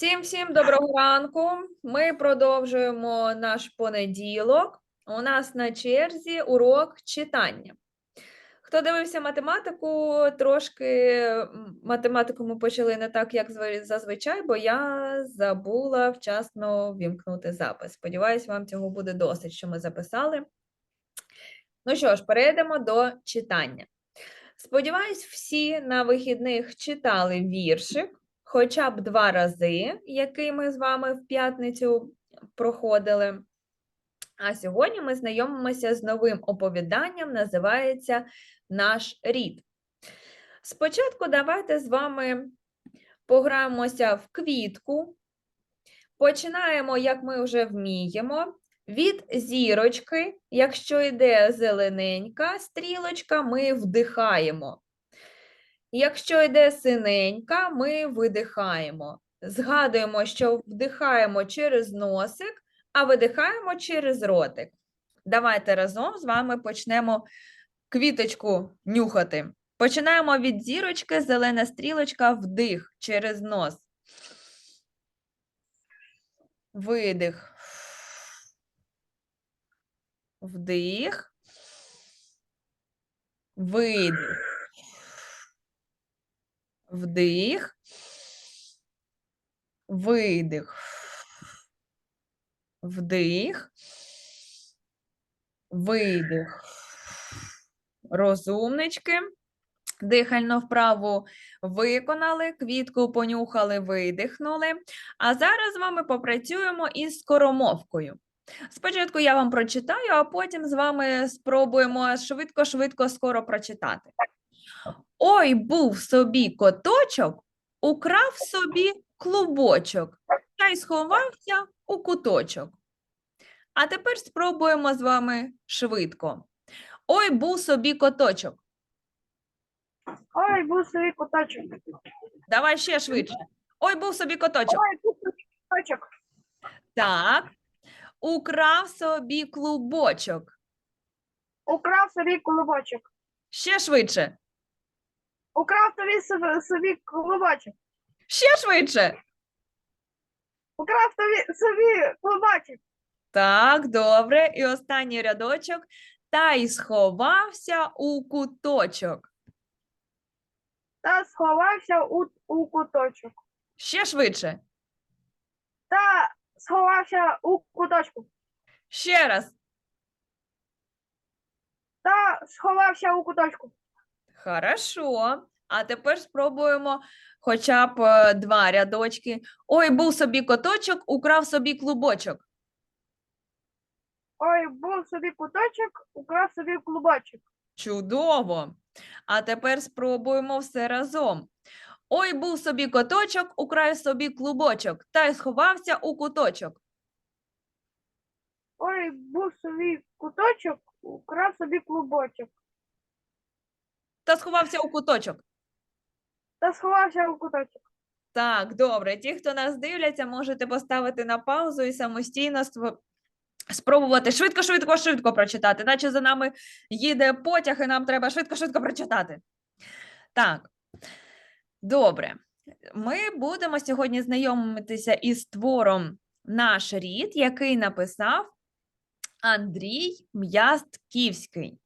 Всім всім доброго ранку. Ми продовжуємо наш понеділок. У нас на черзі урок читання. Хто дивився математику, трошки математику ми почали не так, як зазвичай, бо я забула вчасно вімкнути запис. Сподіваюсь, вам цього буде досить, що ми записали. Ну що ж, перейдемо до читання. Сподіваюсь, всі на вихідних читали віршик хоча б два рази, який ми з вами в п'ятницю проходили. А сьогодні ми знайомимося з новим оповіданням, називається Наш рід. Спочатку давайте з вами пограємося в квітку. Починаємо, як ми вже вміємо. Від зірочки, якщо йде зелененька стрілочка, ми вдихаємо. Якщо йде синенька, ми видихаємо. Згадуємо, що вдихаємо через носик, а видихаємо через ротик. Давайте разом з вами почнемо квіточку нюхати. Починаємо від зірочки, зелена стрілочка, вдих через нос. Видих. Вдих. Видих. Вдих. Видих. Вдих. Видих. Розумнички. Дихально вправу виконали, квітку понюхали, видихнули. А зараз з вами попрацюємо із скоромовкою. Спочатку я вам прочитаю, а потім з вами спробуємо швидко-швидко скоро прочитати. Ой, був собі коточок, украв собі клубочок та й сховався у куточок. А тепер спробуємо з вами швидко. Ой, був собі коточок. Ой, був собі куточок. Давай ще швидше. Ой, був собі коточок. Ой, був собі куточок. Так. Украв собі клубочок. Украв собі клубочок. Ще швидше. Украв собі собі, собі клубочок. Ще швидше. Украв собі, собі клубочок. Так, добре. І останній рядочок. Та й сховався у куточок. Та сховався у, у куточок. Ще швидше. Та сховався у куточку. Ще раз. Та сховався у куточку. Хорошо. А тепер спробуємо хоча б е, два рядочки. Ой, був собі коточок, украв собі клубочок. Ой, був собі куточок, украв собі клубочок. Чудово. А тепер спробуємо все разом. Ой, був собі коточок, украв собі клубочок, та й сховався у куточок. Ой, був собі куточок, украв собі клубочок. Та сховався у куточок. Та сховався у куточок. Так, добре. Ті, хто нас дивляться, можете поставити на паузу і самостійно спробувати швидко, швидко, швидко прочитати, наче за нами їде потяг, і нам треба швидко, швидко прочитати. Так, добре. Ми будемо сьогодні знайомитися із твором Наш рід, який написав Андрій М'ястківський.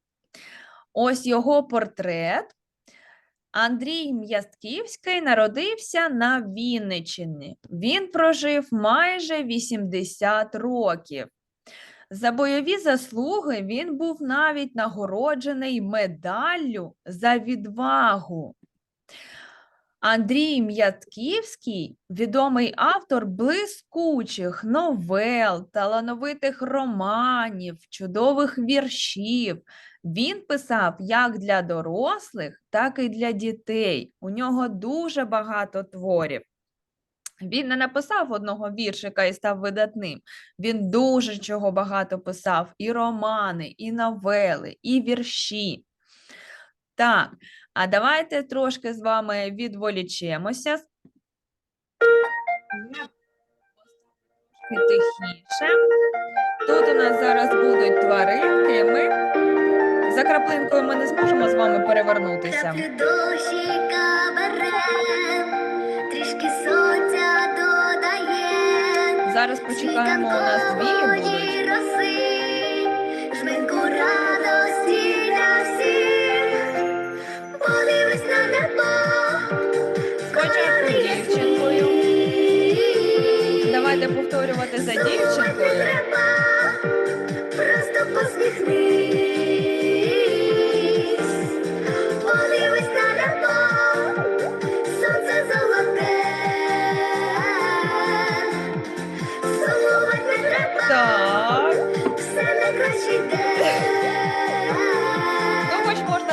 Ось його портрет. Андрій М'ястківський народився на Вінниччині. Він прожив майже 80 років. За бойові заслуги він був навіть нагороджений медаллю за відвагу. Андрій М'ятківський відомий автор блискучих новел, талановитих романів, чудових віршів. Він писав як для дорослих, так і для дітей. У нього дуже багато творів. Він не написав одного віршика і став видатним. Він дуже чого багато писав: і романи, і новели, і вірші. Так, а давайте трошки з вами відволічемося. Тихіше. Тут у нас зараз будуть тваринки. Ми за краплинкою ми не зможемо з вами перевернутися. Дощика берем, трішки сонця додаємо. Зараз почекаємо, у нас дві будуть. роси, жменьку радості для всіх. Подивись на небо, Спочатку дівчинкою. Давайте повторювати за дівчинкою. просто посміхнись.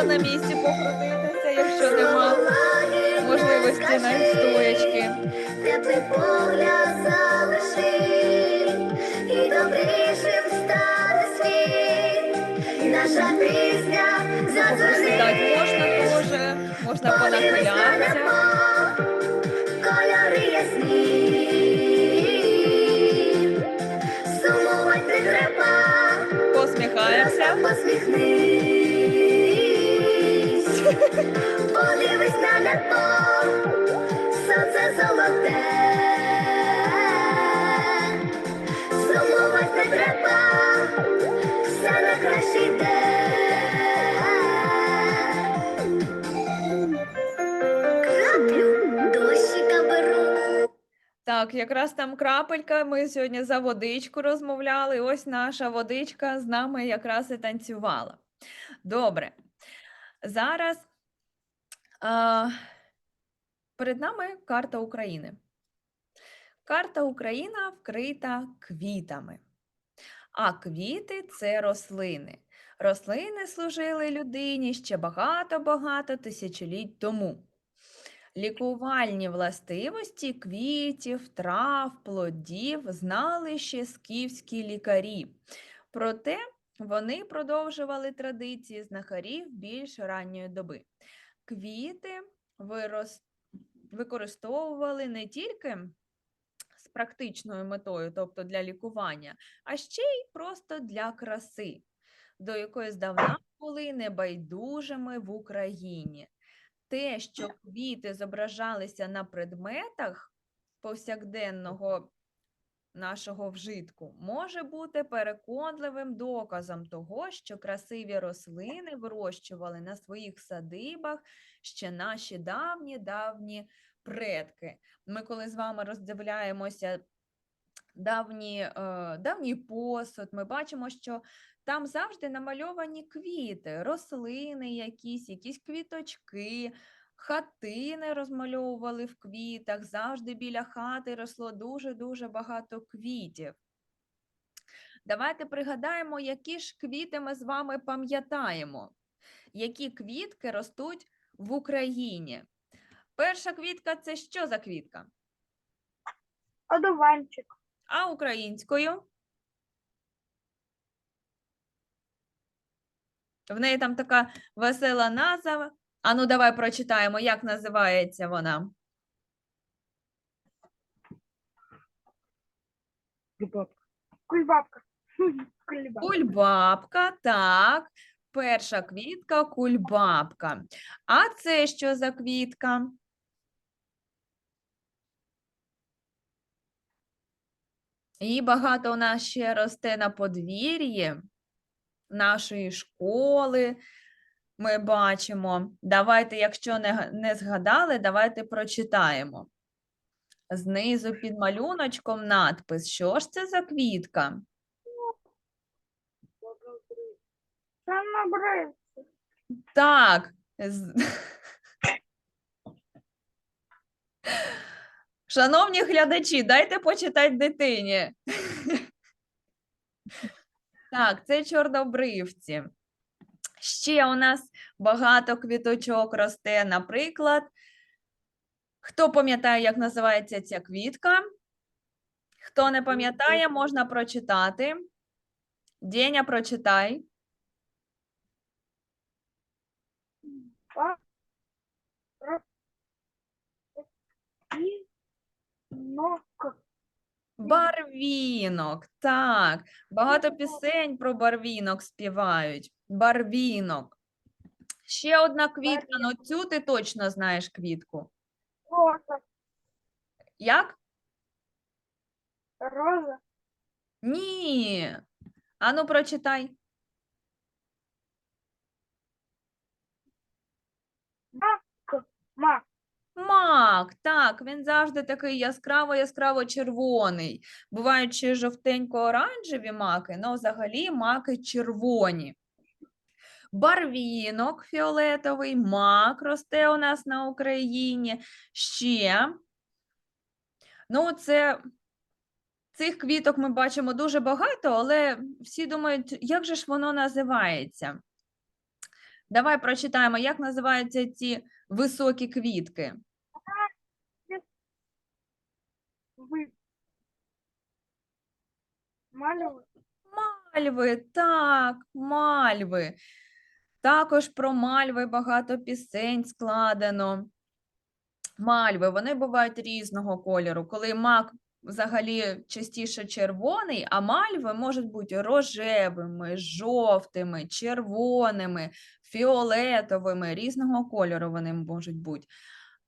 Можна на місці покрутитися, якщо нема можливості на стоячки. Теплий погляд залиши, і добрішим стане світ. Наша пісня завжди. можна теж, можна понахилятися. кольори ясні. Сумувати не треба. Посміхаємося. Посміхнись, сумувати не треба, все на. Так, якраз там крапелька. Ми сьогодні за водичку розмовляли. Ось наша водичка з нами якраз і танцювала. Добре. Зараз перед нами карта України. Карта Україна вкрита квітами. А квіти це рослини. Рослини служили людині ще багато-багато тисячоліть тому. Лікувальні властивості квітів, трав, плодів знали ще скіфські лікарі. Проте вони продовжували традиції знахарів більш ранньої доби. Квіти вирос... використовували не тільки з практичною метою, тобто для лікування, а ще й просто для краси, до якої здавна були небайдужими в Україні. Те, що квіти зображалися на предметах повсякденного нашого вжитку, може бути переконливим доказом того, що красиві рослини вирощували на своїх садибах ще наші давні давні предки. Ми, коли з вами роздивляємося давні, е, давній посуд, ми бачимо, що там завжди намальовані квіти, рослини якісь, якісь квіточки, хатини розмальовували в квітах. Завжди біля хати росло дуже-дуже багато квітів. Давайте пригадаємо, які ж квіти ми з вами пам'ятаємо, які квітки ростуть в Україні. Перша квітка це що за квітка? Одуванчик. А українською? В неї там така весела назва. А ну давай прочитаємо, як називається вона. Кульбабка. Кульбабка. Кульбабка, так. Перша квітка кульбабка. А це що за квітка? Її багато у нас ще росте на подвір'ї нашої школи. Ми бачимо. Давайте, якщо не, не згадали, давайте прочитаємо. Знизу під малюночком надпис. Що ж це за квітка? Це. Так. Шановні глядачі, дайте почитати дитині. Так, це чорнобривці. Ще у нас багато квіточок росте. Наприклад, хто пам'ятає, як називається ця квітка? Хто не пам'ятає, можна прочитати. Деня, прочитай. Барвінок, так. Багато пісень про барвінок співають. Барвінок. Ще одна квітка, ну цю ти точно знаєш квітку. Роса. Як? Роза. Ні. Ану, прочитай. Мак. Мак, так, він завжди такий яскраво-яскраво червоний. Бувають ще жовтенько-оранжеві маки, але взагалі маки червоні. Барвінок фіолетовий, мак росте у нас на Україні. Ще. Ну, це цих квіток ми бачимо дуже багато, але всі думають, як же ж воно називається? Давай прочитаємо, як називаються ці високі квітки. Ви. Малювати. Мальви, так, мальви. Також про мальви багато пісень складено. Мальви, вони бувають різного кольору. Коли мак взагалі частіше червоний, а мальви можуть бути рожевими, жовтими, червоними, фіолетовими, різного кольору вони можуть бути.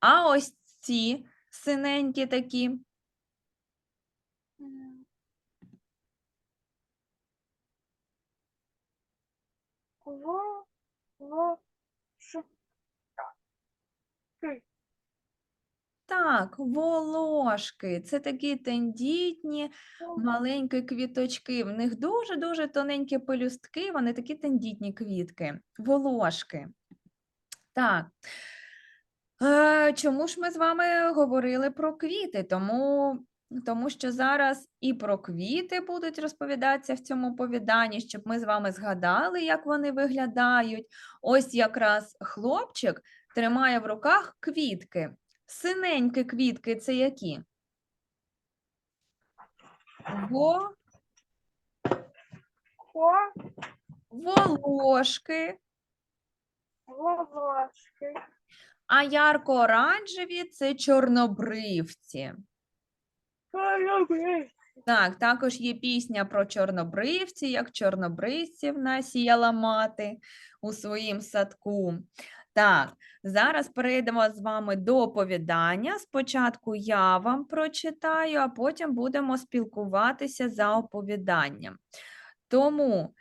А ось ці синенькі такі, М. Во. Во. Ш. Ти. Так, волошки. Це такі тендітні, маленькі квіточки. В них дуже-дуже тоненькі пелюстки, вони такі тендітні квітки. Волошки. Так. Е, чому ж ми з вами говорили про квіти? Тому, тому що зараз і про квіти будуть розповідатися в цьому оповіданні, щоб ми з вами згадали, як вони виглядають. Ось якраз хлопчик тримає в руках квітки. Синенькі квітки це які? Во, Хо. волошки, Волошки. а ярко-оранжеві це чорнобривці. Так, також є пісня про чорнобривці, як чорнобривців насіяла мати у своїм садку. Так, зараз перейдемо з вами до оповідання. Спочатку я вам прочитаю, а потім будемо спілкуватися за оповіданням. Тому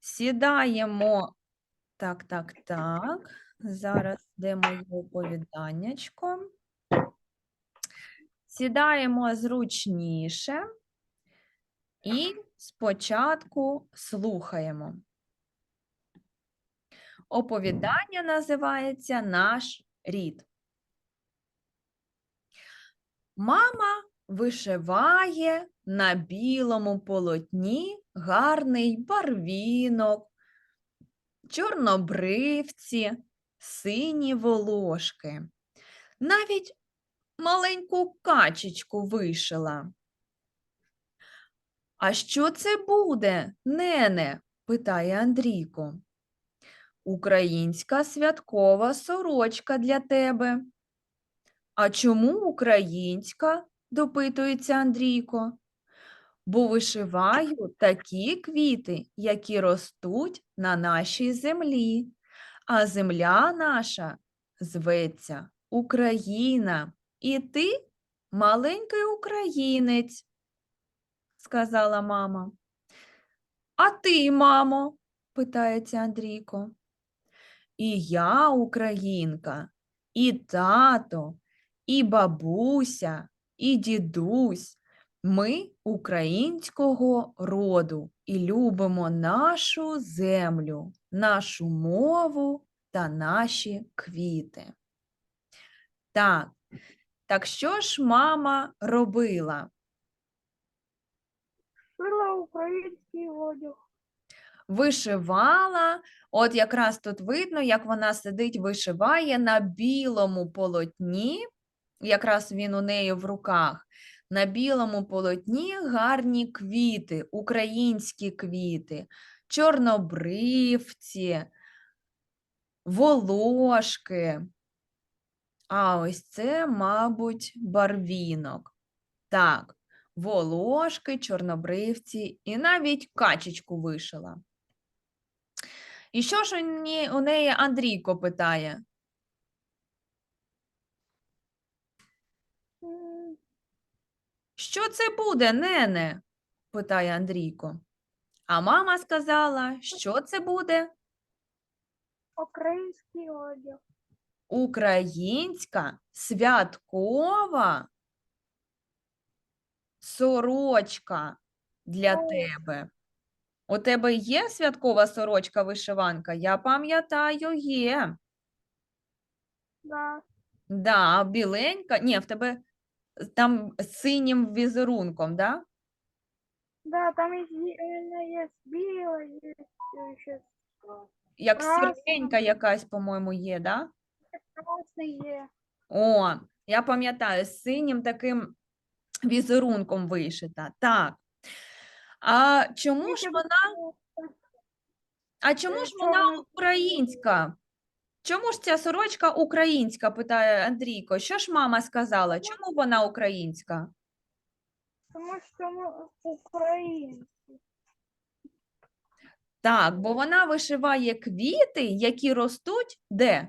сідаємо. Так, так, так. Зараз де моє оповіданнячко. Сідаємо зручніше і спочатку слухаємо. Оповідання називається Наш рід. Мама вишиває на білому полотні гарний барвінок, чорнобривці, сині волошки. Навіть маленьку качечку вишила. А що це буде, нене? питає Андрійко. Українська святкова сорочка для тебе. А чому українська? допитується Андрійко. Бо вишиваю такі квіти, які ростуть на нашій землі. А земля наша зветься Україна. І ти маленький українець, сказала мама. А ти, мамо? питається Андрійко. І я українка, і тато, і бабуся, і дідусь. Ми українського роду і любимо нашу землю, нашу мову та наші квіти. Так, так що ж мама робила? Шила український одяг. Вишивала, от якраз тут видно, як вона сидить, вишиває на білому полотні, якраз він у неї в руках. На білому полотні гарні квіти, українські квіти, чорнобривці, волошки. А ось це, мабуть, барвінок. Так, волошки, чорнобривці і навіть качечку вишила. І що ж у неї Андрійко питає? Що це буде, нене? питає Андрійко. А мама сказала, що це буде? Український одяг. Українська святкова сорочка для тебе. У тебе є святкова сорочка вишиванка? Я пам'ятаю, є. Да. Да, біленька. Ні, в тебе там з синім візерунком, да? Да, там есть, есть белое, есть еще Як Красна. сіренька якась, по-моєму, є, да? Е. О, я пам'ятаю, з синім таким візерунком вишита. Так. А чому ж вона, а чому ж вона українська? Чому ж ця сорочка українська? питає Андрійко. Що ж мама сказала? Чому вона українська? Тому що ми українці. Так, бо вона вишиває квіти, які ростуть де?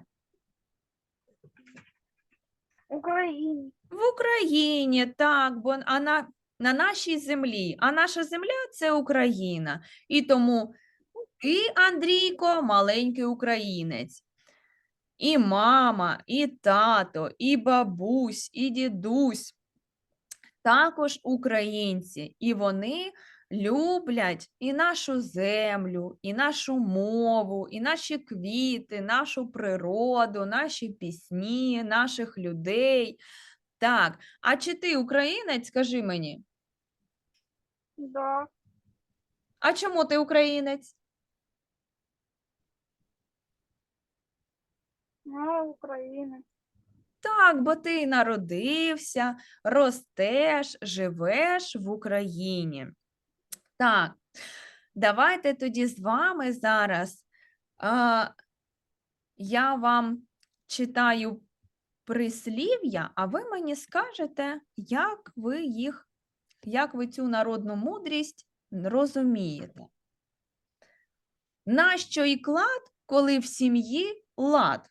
Українці. В Україні, так, бо а на, на нашій землі. А наша земля це Україна. І тому ти, Андрійко, маленький українець. І мама, і тато, і бабусь, і дідусь також українці, і вони люблять і нашу землю, і нашу мову, і наші квіти, нашу природу, наші пісні, наших людей. Так, а чи ти українець, скажи мені? Да. А чому ти українець? Я українець. Так, бо ти народився, ростеш, живеш в Україні. Так, давайте тоді з вами зараз. А, я вам читаю прислів'я, а ви мені скажете, як ви їх, як ви цю народну мудрість розумієте. Нащо і клад, коли в сім'ї лад?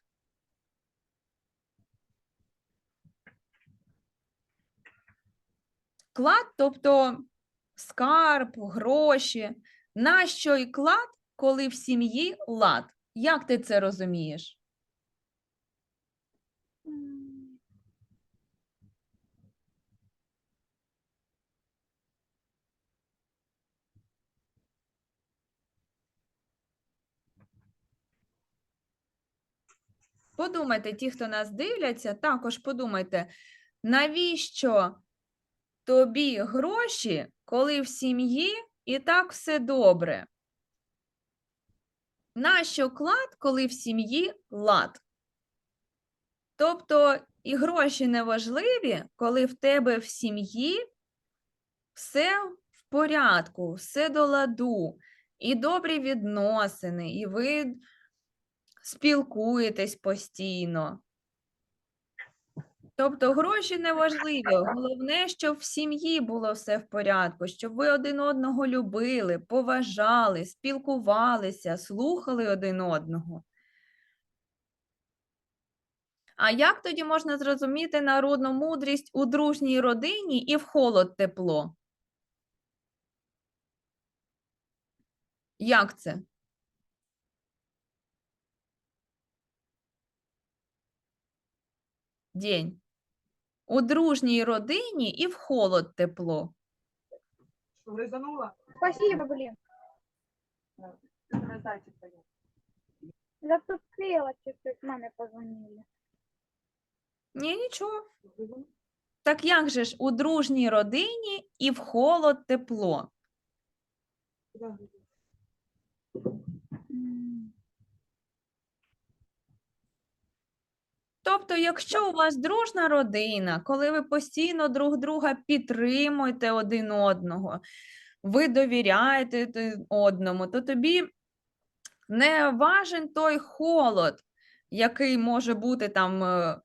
Клад, тобто скарб, гроші. Нащо і клад, коли в сім'ї лад? Як ти це розумієш? Подумайте, ті, хто нас дивляться, також подумайте, навіщо тобі гроші, коли в сім'ї і так все добре? Нащо клад, коли в сім'ї лад? Тобто і гроші не важливі, коли в тебе в сім'ї все в порядку, все до ладу, і добрі відносини, і ви спілкуєтесь постійно. Тобто гроші не важливі. Головне, щоб в сім'ї було все в порядку, щоб ви один одного любили, поважали, спілкувалися, слухали один одного. А як тоді можна зрозуміти народну мудрість у дружній родині і в холод тепло? Як це? День. У дружній родині і в холод тепло. Резанула? Спасибо, блин. Зайчик пойдем. Затупила чуть-чуть, маме позвонили. Ні, нічого. Так як же ж у дружній родині і в холод тепло? М, Тобто, якщо у вас дружна родина, коли ви постійно друг друга підтримуєте один одного, ви довіряєте одному, то тобі не важен той холод, який може бути там е,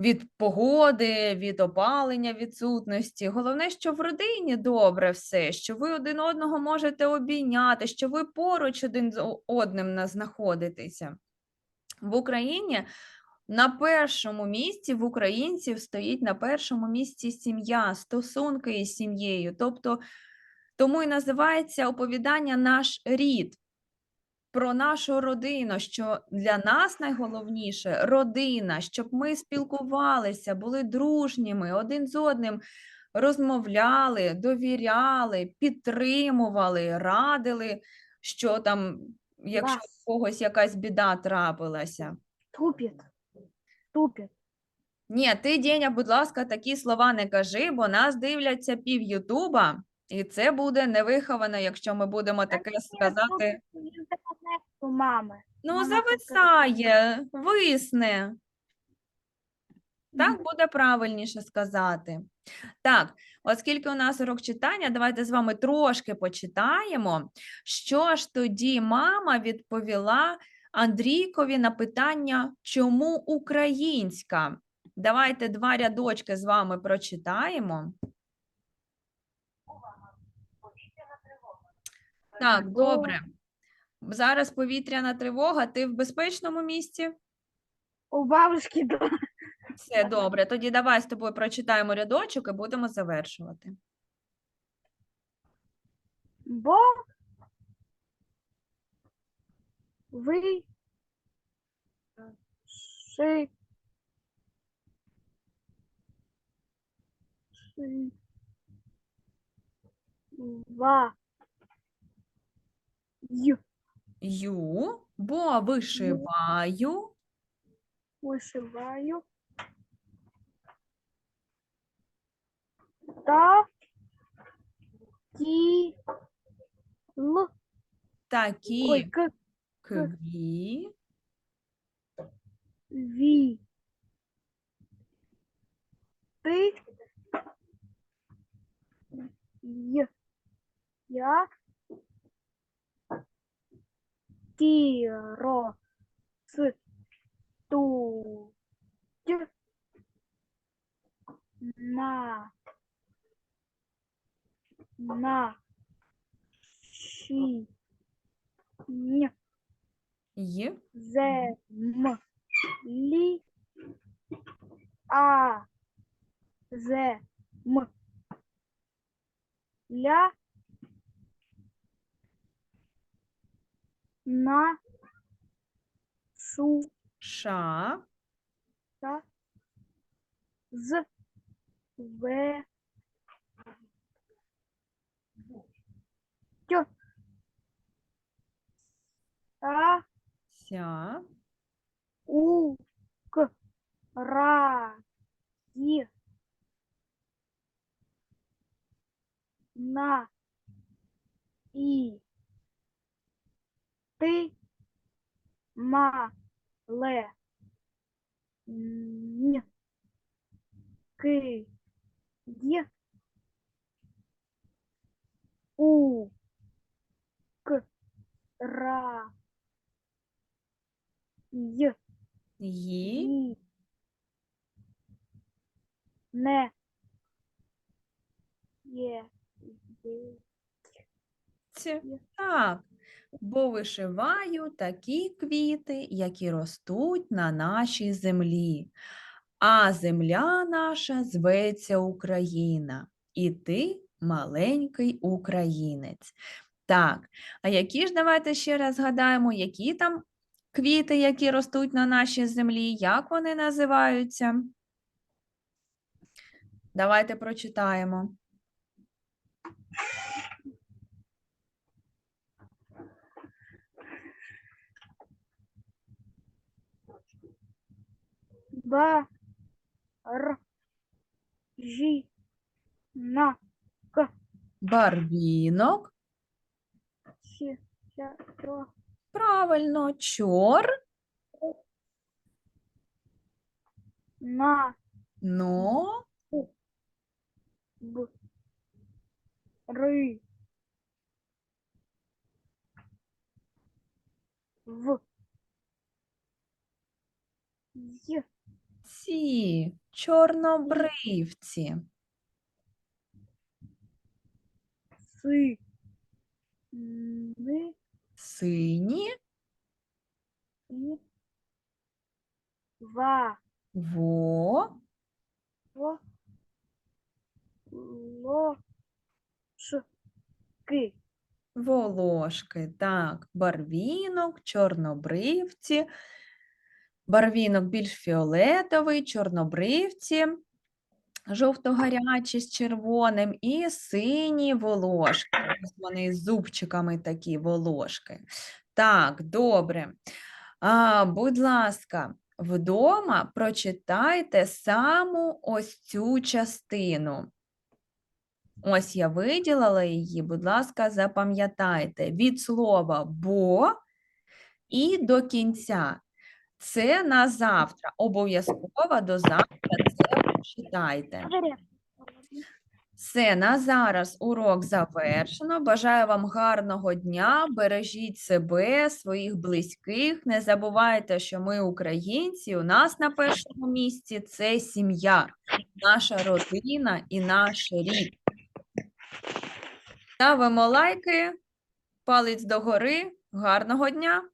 від погоди, від опалення відсутності. Головне, що в родині добре все, що ви один одного можете обійняти, що ви поруч один з одним на- знаходитеся. В Україні На першому місці в українців стоїть на першому місці сім'я, стосунки із сім'єю. Тобто, тому і називається оповідання наш рід про нашу родину, що для нас найголовніше родина, щоб ми спілкувалися, були дружніми, один з одним розмовляли, довіряли, підтримували, радили, що там, якщо в когось якась біда трапилася. Тупит. Тупит. Ні, ти, Деня, будь ласка, такі слова не кажи, бо нас дивляться пів Ютуба, і це буде невиховано, якщо ми будемо таке сказати. Мами. Ну, зависає, висне. Так буде правильніше сказати. Так, оскільки у нас урок читання, давайте з вами трошки почитаємо. Що ж тоді мама відповіла Андрійкові на питання, чому українська? Давайте два рядочки з вами прочитаємо. Так, добре. Зараз повітряна тривога. Ти в безпечному місці? У бабушки дома. Все добре. Тоді давай з тобою прочитаємо рядочок і будемо завершувати. Бо ви ши ши ва й Ю, бо вишиваю. Вишиваю. Та ті л такі ой к кві, ві. Ти. Й. Я. Тіро с. Ту. Т. На. На. Ші н й, землі, а земля на шу ша, та. З. В. Тьо ся, у к ра ї на і ти ма ки у к ра й. Ї, і не. Є. Так, бо вишиваю такі квіти, які ростуть на нашій землі. А земля наша зветься Україна, і ти маленький українець. Так, а які ж давайте ще раз згадаємо, які там квіти, які ростуть на нашій землі, як вони називаються? Давайте прочитаємо. ба р Барвінок. Правильно, чор, на. Но, б. Ри. В. Й ці, чорнобривці. си. Ни Сині, ва, Во. во, ло. Волошки, так, барвінок, чорнобривці, барвінок більш фіолетовий, чорнобривці, жовто-гарячі з червоним і сині волошки. Ось вони з зубчиками такі волошки. Так, добре. А, будь ласка, вдома прочитайте саму ось цю частину. Ось я виділила її, будь ласка, запам'ятайте від слова бо і до кінця. Це на завтра. Обов'язково до завтра це прочитайте. Все, на зараз урок завершено. Бажаю вам гарного дня. Бережіть себе, своїх близьких. Не забувайте, що ми українці. У нас на першому місці це сім'я, наша родина і наш рід. Ставимо лайки, палець догори. Гарного дня!